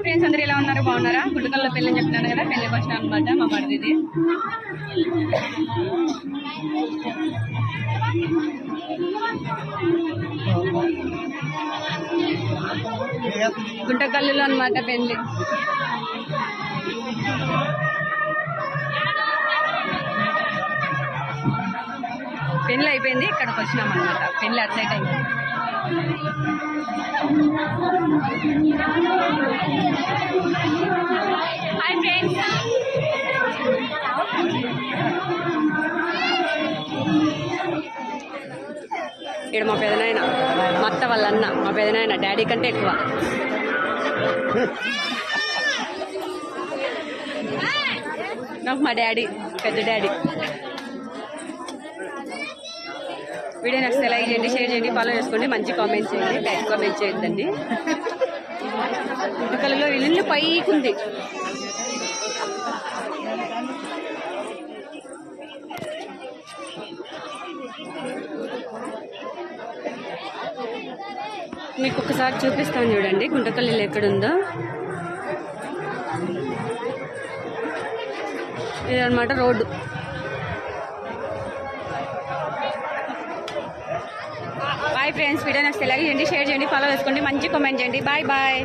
Friends అందరూ ఎలా ఉన్నారు? బాగున్నారా? గుడ్డకల్లో పెళ్ళని చెప్తున్నాను కదా పెళ్ళికి వచ్చిన అనమాట మా మరిది గుంటకల్లులో అనమాట పెళ్ళి. పెళ్ళి అయిపోయింది ఇక్కడికి వచ్చినాం అనమాట పెళ్ళి అటు సైడ్ హాయ్ ఫ్రెండ్స్ ఇక్కడ మా పెదనాయన మా అత్త వాళ్ళ అన్న మా పెదనాయన డాడీ కంటే ఎక్కువ. నాకు మా డాడీ పెద్ద డాడీ. వీడియో నచ్చితే లైక్ చేయండి షేర్ చేయండి ఫాలో చేసుకోండి మంచి కామెంట్స్ చేయండి బ్యాడ్ కామెంట్ చేయొద్దండి. ఇటుకలలో ఇల్లు పైకి ఉంది మీకు ఒకసారి చూపిస్తాను చూడండి గుంటకల్లిలో ఎక్కడుందో. ఇదనమాట రోడ్డు. బాయ్ ఫ్రెండ్స్ వీడియో నచ్చితే లైక్ చేయండి షేర్ చేయండి ఫాలో చేసుకోండి మంచి కామెంట్ చేయండి. Bye bye